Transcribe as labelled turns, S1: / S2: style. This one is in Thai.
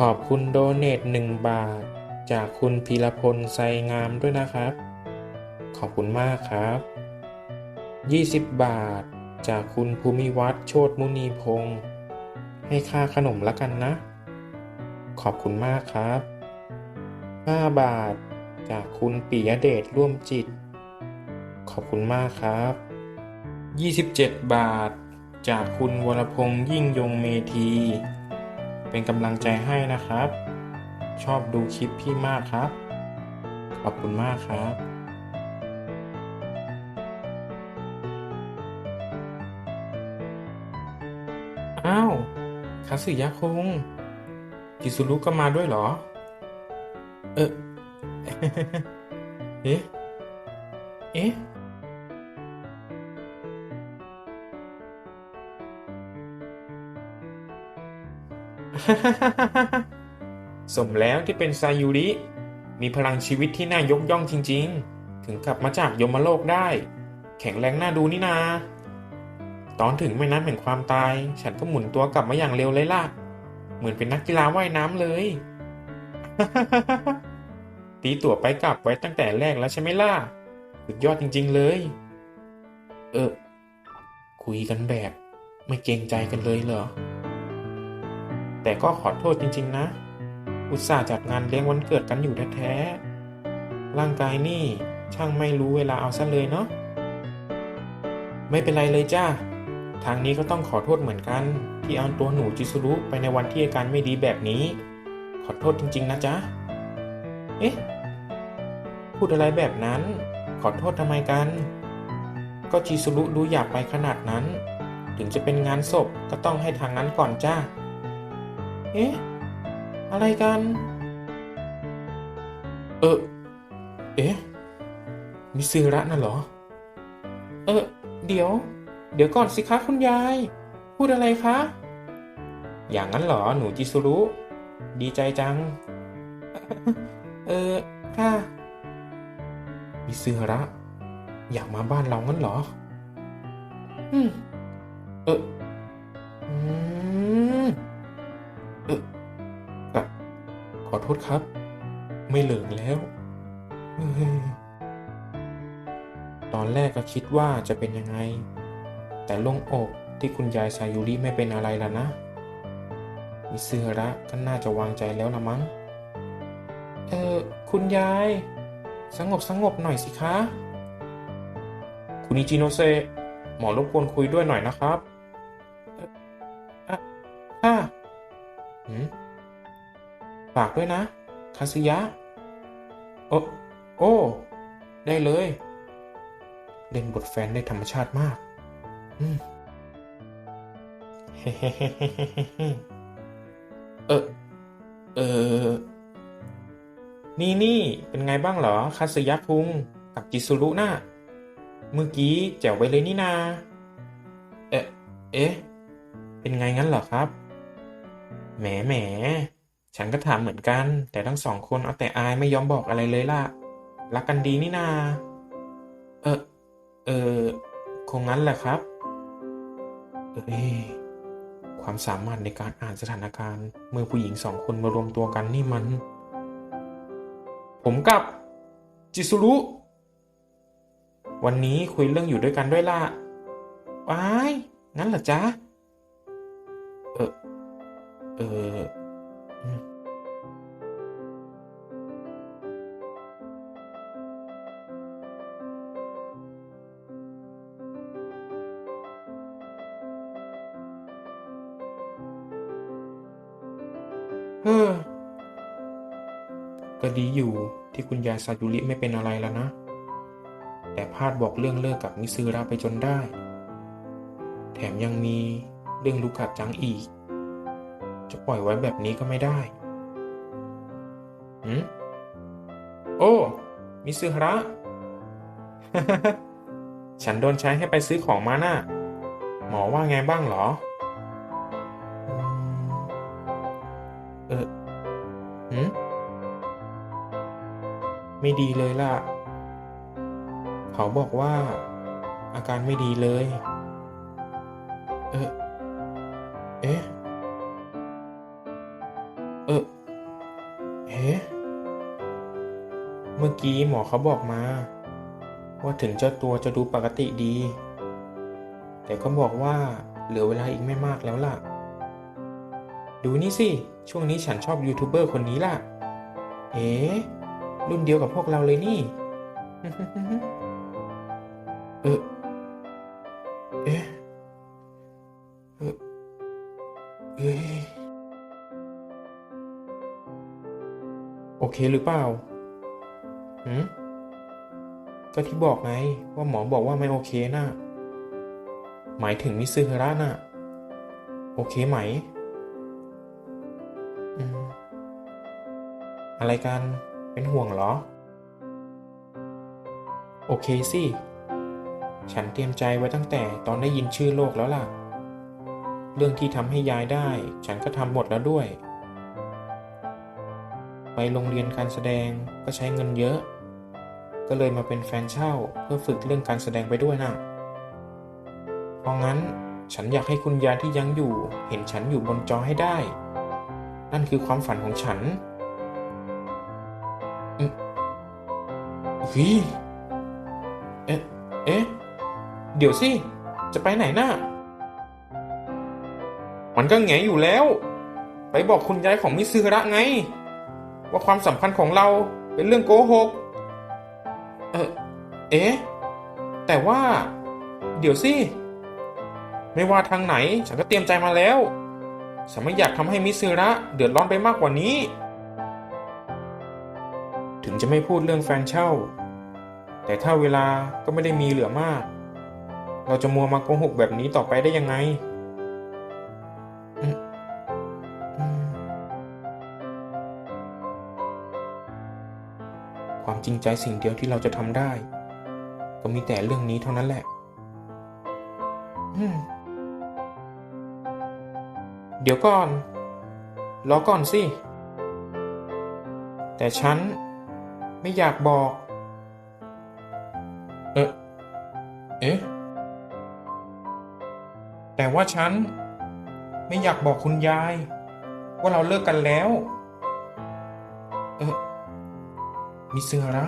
S1: ขอบคุณโดเนทหนึ่งบาท จากคุณพีรพลไซงามด้วยนะครับ ขอบคุณมากครับ 20 บาท จากคุณภูมิวัฒน์โชตมุนีพงศ์ให้ค่าขนมละกันนะ ขอบคุณมากครับ 5 บาท จากคุณปิยเดชร่วมจิต ขอบคุณมากครับ 27 บาท จากคุณวรพงษ์ยิ่งยงเมธี เป็นกำลังใจให้นะครับ ชอบดูคลิปพี่มากครับ ขอบคุณมากครับอ้าวคาสึยะคงจิซุรุก็มาด้วยเหรอ เออเอ๊ะ เอ๊ะ สมแล้วที่เป็นซายุริ มีพลังชีวิตที่น่ายกย่องจริง ๆ ถึงกลับมาจากยมโลกได้ แข็งแรงน่าดูนี่นา ตอนถึงแม่น้ำแห่งความตาย ฉันก็หมุนตัวกลับมาอย่างเร็วเลยล่ะ เหมือนเป็นนักกีฬาว่ายน้ำเลย ตีตั๋วไปกลับไว้ตั้งแต่แรกแล้วใช่ไหมล่ะ สุดยอดจริง ๆ เลย เออ คุยกันแบบ ไม่เกรงใจกันเลยเหรอ แต่ก็ขอโทษจริง ๆ นะ อุตส่าห์จัดงานเลี้ยงวันเกิดกันอยู่แท้ๆ ร่างกายนี่ช่างไม่รู้เวลาเอาซะเลยเนาะ ไม่เป็นไรเลยจ้า ทางนี้ก็ต้องขอโทษเหมือนกัน ที่เอาตัวหนูจิซุรุไปในวันที่อาการไม่ดีแบบนี้ ขอโทษจริง ๆ นะจ๊ะ เอ๊ะ พูดอะไรแบบนั้น ขอโทษทำไมกัน ก็จิซุรุดูอยากไปขนาดนั้น ถึงจะเป็นงานศพก็ต้องให้ทางนั้นก่อนจ้า เอ๊ะ อะไรกัน เออ เอ๊ะ มิซึระน่ะเหรอ เออ เดี๋ยว เดี๋ยวก่อนสิคะคุณยาย พูดอะไรคะ อย่างนั้นเหรอ หนูจิซุรุ ดีใจจัง เออ ค่ะ มิซึระ อยากมาบ้านเรางั้นเหรอ อืม เออ โทษครับ ไม่เหลิงแล้ว ตอนแรกก็คิดว่าจะเป็นยังไง แต่ล่งอกที่คุณยายซายุริไม่เป็นอะไรแล้วนะมิซึฮระก็น่าจะวางใจแล้วละมั้ง เออคุณยาย สงบสงบหน่อยสิคะ คุณอิจิโนเซหมอรบกวนคุยด้วยหน่อยนะครับ อ่ออะค่ะหืม ฝากด้วยนะ คาซึยะ โอ้โอ้ ได้เลย เล่นบทแฟนได้ธรรมชาติมาก อืมเฮ้เฮ้เฮ้เฮ้เฮ้เฮ้เออ เออ นี่นี่ เป็นไงบ้างเหรอ คาซึยะคุง กับจิซุรุน่ะเมื่อกี้แจ๋วไปเลยนี่นา เอ๊ะ เอ๊ะ เป็นไงงั้นเหรอครับ แหมแหม ฉันก็ถามเหมือนกัน แต่ทั้งสองคนเอาแต่อายไม่ยอมบอกอะไรเลยล่ะ รักกันดีนี่นา เออ เออ คงงั้นแหละครับ เอ้ย ความสามารถในการอ่านสถานการณ์ เมื่อผู้หญิงสองคนมารวมตัวกันนี่มัน ผมกับจิซุรุ วันนี้คุยเรื่องอยู่ด้วยกันด้วยล่ะว้าย งั้นเหรอจ๊ะ เออ เออ เออก็ดีอยู่ที่คุณยายซายุริไม่เป็นอะไรแล้วนะ แต่พลาดบอกเรื่องเลิกกับมิซึระไปจนได้ แถมยังมีเรื่องลูกกัดจังอีก จะปล่อยไว้แบบนี้ก็ไม่ได้หืมโอ้ มิซึระ ฉันโดนใช้ให้ไปซื้อของมาน่ะ หมอว่าไงบ้างเหรอ ไม่ดีเลยล่ะ เขาบอกว่า อาการไม่ดีเลย เออเอ๊ะเออเฮ้เมื่อกี้หมอเขาบอกมา ว่าถึงเจ้าตัวจะดูปกติดี แต่ก็บอกว่าเหลือเวลาอีกไม่มากแล้วล่ะ ดูนี่สิ ช่วงนี้ฉันชอบยูทูบเบอร์คนนี้ล่ะ เอ๊ะ รุ่นเดียวกับพวกเราเลยนี่ เออ เอ๊ะเออเอ้ยโอเคหรือเปล่าหืมก็ที่บอกไง ว่าหมอบอกว่าไม่โอเคน่ะ หมายถึงมิซึฮาระน่ะ โอเคไหม อืม อะไรกัน เป็นห่วงเหรอ โอเคสิ ฉันเตรียมใจไว้ตั้งแต่ตอนได้ยินชื่อโลกแล้วล่ะ เรื่องที่ทำให้ยายได้ ฉันก็ทำหมดแล้วด้วย ไปโรงเรียนการแสดงก็ใช้เงินเยอะ ก็เลยมาเป็นแฟนเช่าเพื่อฝึกเรื่องการแสดงไปด้วยนะเพราะงั้นฉันอยากให้คุณยายที่ยังอยู่ เห็นฉันอยู่บนจอให้ได้ นั่นคือความฝันของฉัน วิเอ๊ะ เอ๊ะ เดี๋ยวสิ จะไปไหนน่ะ มันก็แงอยู่แล้ว ไปบอกคุณยายของมิซึระไง ว่าความสัมพันธ์ของเราเป็นเรื่องโกหก เออเอ๊ะ แต่ว่า เดี๋ยวสิ ไม่ว่าทางไหน ฉันก็เตรียมใจมาแล้ว ฉันไม่อยากทำให้มิซึระเดือดร้อนไปมากกว่านี้ ถึงจะไม่พูดเรื่องแฟนเช่า แต่ถ้าเวลาก็ไม่ได้มีเหลือมาก เราจะมัวมาโกหกแบบนี้ต่อไปได้ยังไงความจริงใจสิ่งเดียวที่เราจะทำได้ ก็มีแต่เรื่องนี้เท่านั้นแหละ เดี๋ยวก่อน รอก่อนสิ แต่ฉัน ไม่อยากบอก เอ๊ะเอ๊ะ แต่ว่าฉัน ไม่อยากบอกคุณยาย ว่าเราเลิกกันแล้ว เออมิซึฮาระ